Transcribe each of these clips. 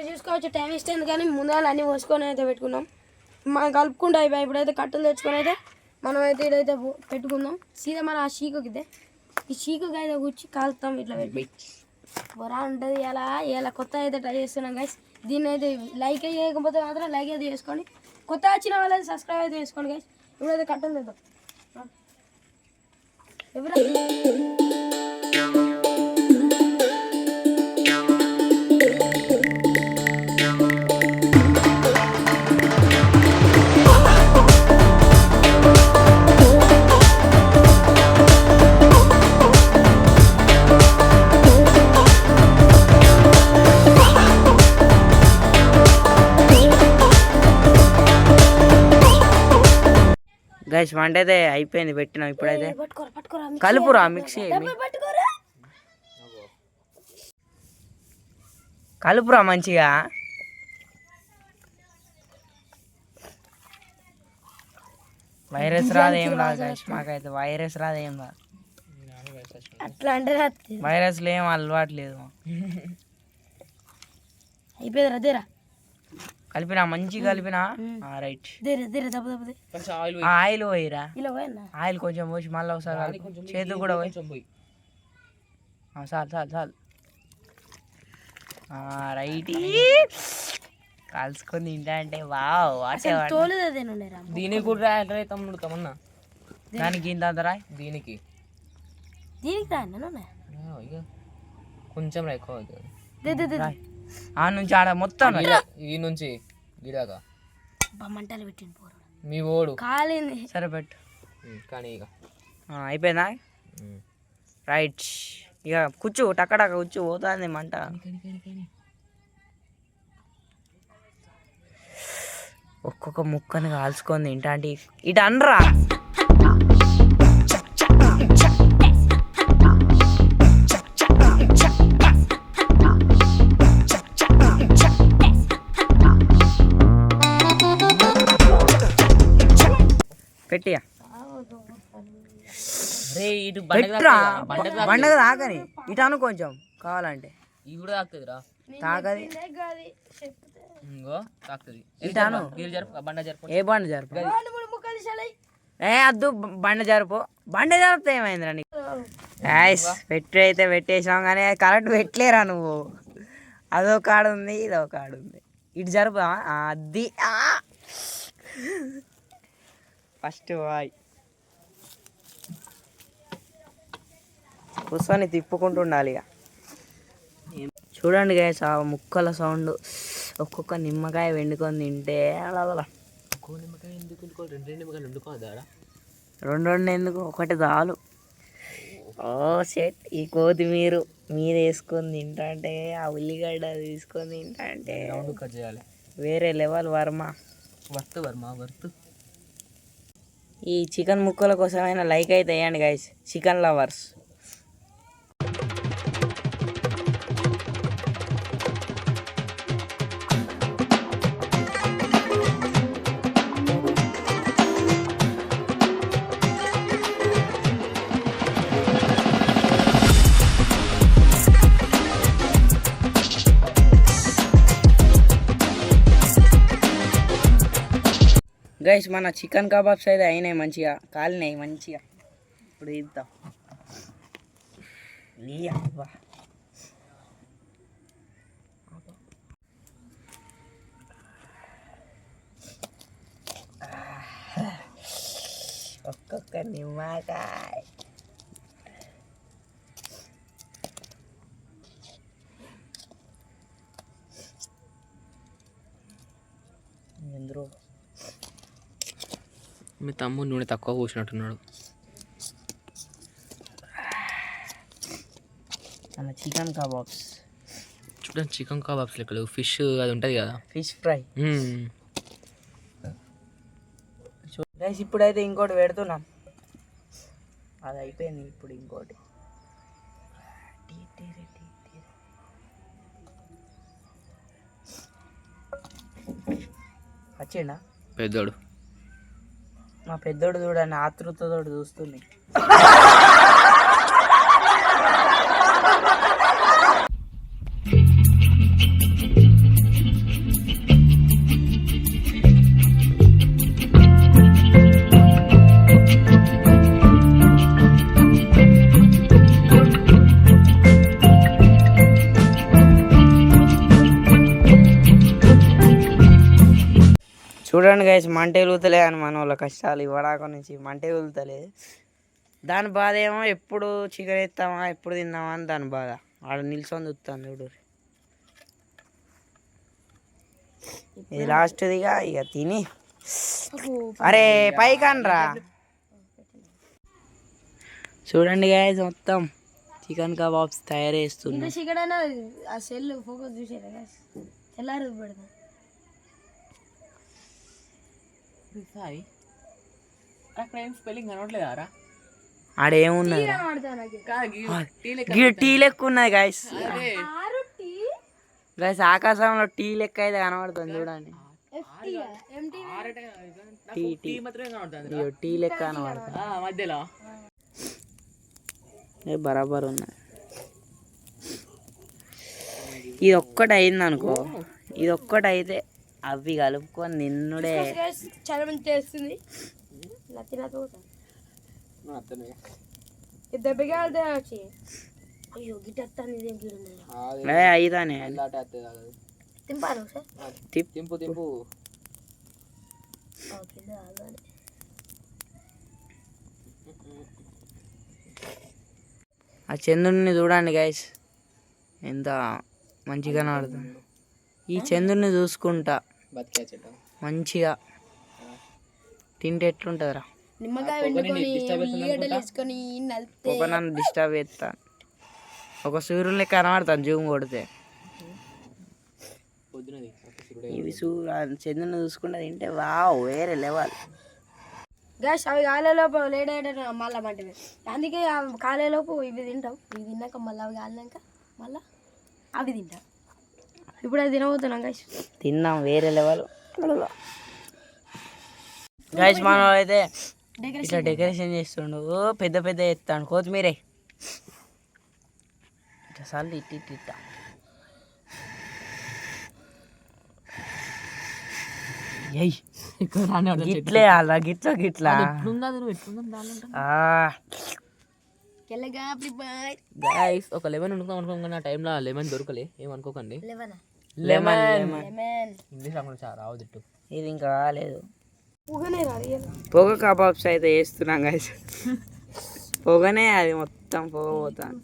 ఇక్కడ చూసుకోవచ్చు టైం ఇస్తుంది కానీ ముందుగా అన్ని పోసుకొని అయితే పెట్టుకున్నాం మనం కలుపుకుంటూ అయిపోయి ఇప్పుడైతే కట్టలు తెచ్చుకొని అయితే మనం అయితే ఇదైతే పెట్టుకుందాం. సీదా మన ఆ షీకుకి ఈ షీకుకి అయితే కూర్చి కాలుతాం ఇట్లా పెట్టి. బొరా ఉంటుంది ఇలా ఇలా కొత్త అయితే ట్రై చేస్తున్నాం గైస్ దీన్ని అయితే లైక్ చేయకపోతే మాత్రం లైక్ అయితే చేసుకోండి. కొత్త వచ్చిన వాళ్ళైతే సబ్స్క్రైబ్ అయితే చేసుకోండి గైస్ ఇప్పుడైతే కట్టలు తెద్దాం. ఎవరు? గైస్ వంట అయితే అయిపోయింది పెట్టినాం ఇప్పుడైతే. కలుపురా మిక్సీ కలుపురా మంచిగా. వైరస్ రాదు ఏం రాదు గైస్ మాకైతే వైరస్ రాదు ఏం రాదు. అట్లా అంటే వైరస్లు ఏం అలవాటు లేదు అయిపోయింది అదేరా కలిపినా మంచిగా కలిపినా? రైట్. ఆయిల్ పోయిరా? ఆయిల్ కొంచెం పోసి మళ్ళీ ఒకసారి. చేతులు కూడా పోయి ఆ, చాలు చాలు చాలు. రైట్. కలుసుకొని తింటా అంటే వావ్ దీనికి కూడా రాయటరే తమ్ముడు తమన్నా దానికి ఇంత అంతరా దీనికి. దీనికి రా అన్న ఆ, ఇక కొంచెం రా. ఆ నుంచి ఆడ మొత్తం ఈ నుంచి గిడాక మంటలు పెట్టింది పోరు. మీ ఓడు. కాలింది. సరే పెట్టు. కానీ ఇక. ఆ, అయిపోయిందా. రైట్. ఇక కూర్చో టక్కడక్క కూర్చో పోతుంది మంట. ఒక్కొక్క ముక్కని కాల్చుకొని తింటా అంటే ఇటు అనరా? ఇటు పెట్టురా. బండకు తాకని. ఇటు అను కొంచెం. కావాలంటే. ఇవి కూడా తాకుతుందిరా. తాకది. తాకుతుంది. ఇటాను. జరుపు? బండ జరుపు ఏ బండ జరుపు? ఏ అద్దు బండ జరుపు. బండ జరిపితే ఏమైందిరా నీకు? యాస్ పెట్టి అయితే పెట్టేసాం కానీ కరెక్ట్ పెట్టలేరా నువ్వు? అదో కాడు ఉంది ఇదో కాడు ఉంది ఇటు జరుపుదా అది ఫస్ట్ వాయ్. కూర్చొని తిప్పుకుంటూ ఉండాలి ఇక చూడండి గైస్ ఆ ముక్కల సౌండ్ ఒక్కొక్క నిమ్మకాయ వెండుకొని తింటే నిమ్మకాయ ఎందుకు రెండు రెండు నిమ్మకాయలు వండుకోవద్దారా రెండు రెండు ఎందుకు? ఒకటి చాలు. ఓ షెట్ ఈ కొత్తిమీర మీద వేసుకొని తింటంటే ఆ ఉల్లిగడ్డ తీసుకొని తింటంటే చేయాలి. వేరే level Varma. Worth Varma worth. ఈ చికెన్ ముక్కల కోసమైనా లైక్ అయితే వేయండి గైస్ చికెన్ లవర్స్ గైస్ మన చికెన్ కబాబ్స్ అయితే అయినాయి మంచిగా కాలినాయి మంచిగా ఇప్పుడు ఇద్దాం ఈ అబ్బా. ఒక్కొక్క నిమ్మకాయ మీ తమ్ముడు నూనె తక్కువ పోసినట్టున్నాడు. మన చికెన్ కబాబ్స్. చూడండి చికెన్ కబాబ్స్ లెక్కలు. ఫిష్ అది ఉంటుంది కదా. Fish fry. గైస్ ఇప్పుడైతే ఇంకోటి పెడుతున్నాం. అది అయిపోయింది ఇప్పుడు ఇంకోటి. వచ్చిండా? పెద్దోడు. మా పెద్దోడు చూడండి ఆతృతతో చూస్తుంది చూడండి గైస్ మంట వెలుగుతలే అని మన వాళ్ళ కష్టాలు ఇవ్వడాక నుంచి మంట వెలుగుతలే దాని బాధ ఏమో ఎప్పుడు చికెన్ ఎత్తామా ఎప్పుడు తిన్నామా అని దాని బాధ. ఆడ నిల్చొని చూస్తాను చూడు. ఇది లాస్ట్దిగా ఇక తిని. అరే పైకానరా చూడండి గాయస్ మొత్తం చికెన్ కబాబ్స్ తయారు చేస్తున్నా. ఇంకా చికెన్ అయినా ఆ సెల్ ఫోకస్ చూసేదా? తెల్లారి పెడతాం. అక్కడ ఏం స్పెల్లింగ్ కనవట్లేదారా ఆడేమున్నది నాకు టీ లెక్క ఉన్నది గాయస్ టీ? గాయస్ ఆకాశంలో టీ లెక్క అయితే కనబడుతుంది చూడండి. T T. మాత్రమే కనబడుతుంది ఇదిగో టీ లెక్క కనబడుతుంది. మధ్యలో. ఏ బరాబర్ ఉన్నాయి ఇది ఒక్కటి అయింది అనుకో ఇది ఒక్కటి అయితే అవి కలుపుకొని నిన్నుడే. చాలా మంది చేస్తుంది. దెబ్బగా వచ్చి అయ్యో ఇదేం అయిదానే తింపాను తిప్. తింపు ఆ చంద్రుడిని చూడండి గైస్ ఎంత మంచిగా కనబడుతుంది. ఈ చంద్రుడిని చూసుకుంటా. బతికే చెట్టు. మంచిగా. తింటే ఎట్లుంటుందిరా? నిమ్మకాయ వేసుకొని ఒక నన్ను డిస్టర్బ్ చేస్తా. ఒక సూర్యుని కనబడతాను జూమ్ కొడితే. ఇవి ఆ చంద్రుని చూసుకుంటే తింటే వావ్ వేరే లెవెల్. గ్యాస్ అవి కాలేలోపు లేట్ అయ్యేటట్టు మళ్ళీ మంటవి అందుకే ఆ కాలేలోపు ఇవి తింటాం ఇవి తిన్నాక మళ్ళీ అవి కాలినాక మళ్ళీ అవి తింటాం. ఇప్పుడు అది తినబోతున్నాం గ్యాస్ తిన్నాం వేరే లెవెల్. గైస్ మనం అయితే ఇట్లా డెకరేషన్ చేస్తుండు. పెద్ద పెద్ద ఎత్తాను కొత్తిమీరే. ఇట్లా సార్లు ఇట్టి ఇట్టి గిట్లే అలా గిట్ల గిట్లా. ఎట్లుందా నువ్వు ఎట్లుందా? గైస్ ఒక లెమన్ వండుకుందాం అనుకోగానే ఆ టైంలో లెమన్ దొరకలే ఏమనుకోకండి లెమన్? లెమన్ లెమన్ ఇంగ్లీష్ చాలా రావు తిట్టు. ఇది ఇంకా ఇయ్యాల. పొగ కబాబ్స్ అయితే వేస్తున్నాం గైస్ పొగనే అది మొత్తం పొగ పోతాను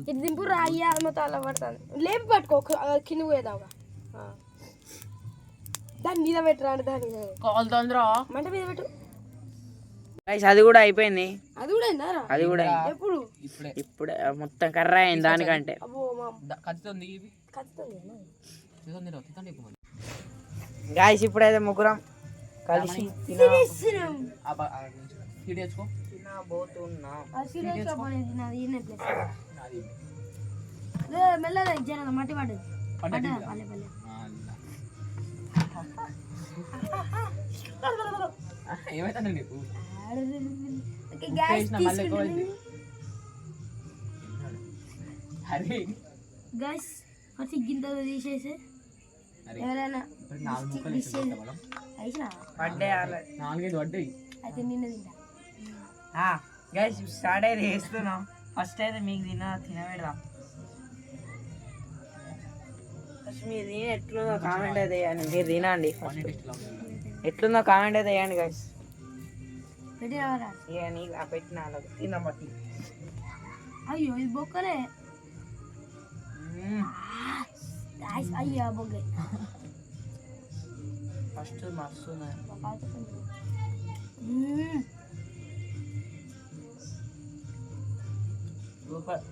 ఇది దింపు రాయ్యా మొత్తం అలా పడుతుంది. లేపి పట్టుకో కింద పోయేదాకా. ఆ. దాని మీద పెట్టరా దాని. కాల్ తొందరా మంట మీద పెట్టు. గైస్ అది కూడా అయిపోయింది. అది కూడా అయిందారా అది కూడా అయింది. ఎప్పుడు? ఇప్పుడే. ఇప్పుడే మొత్తం కర్ర అయింది దానికంటే. గాయస్ ఇప్పుడైతే ముగ్గురం కలిసి మెల్లగా ఇది జర మట్టి పడ్డది. పల్లె పల్లె నీకు? ఓకే, తీసుకుంటాను. అరే. ఫస్ట్ గింత తీసేసి. ఎవరైనా నాలుగైదు పడ్డాయి. అయితే నిన్న తింటా. గైస్ స్టార్ట్ అయితే వేస్తున్నాం ఫస్ట్ అయితే మీకు తిన తినబెడదాం. ఫస్ట్ మీరు తిని ఎట్లుందో కామెంట్ అయితే వేయండి మీరు తినండి ఎట్లుందో కామెంట్ అయితే వేయండి గైస్ పెట్టి రావరా ఇక నీకు ఆ పెట్టిన వాళ్ళకు తిందాం బట్టి అయ్యో ఇది బొక్కనే Guys, అయ్యో బొగ్గే ఫస్ట్ మస్తు ఉన్నది. మ్మ్. సూపర్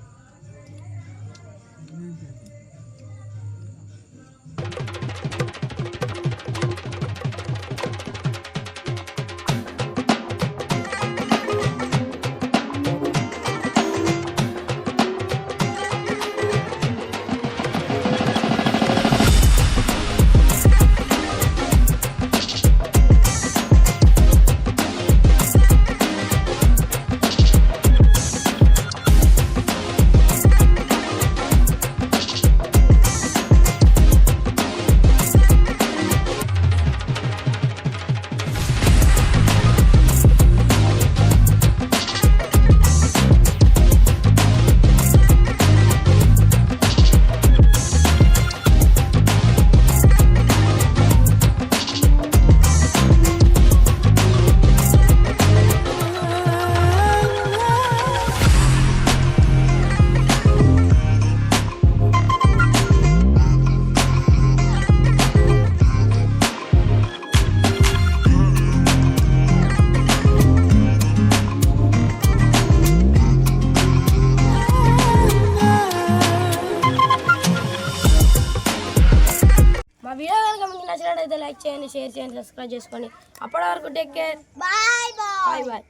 షేర్ చేయండి సబ్స్క్రైబ్ చేసుకోండి అప్పటి వరకు take care bye bye bye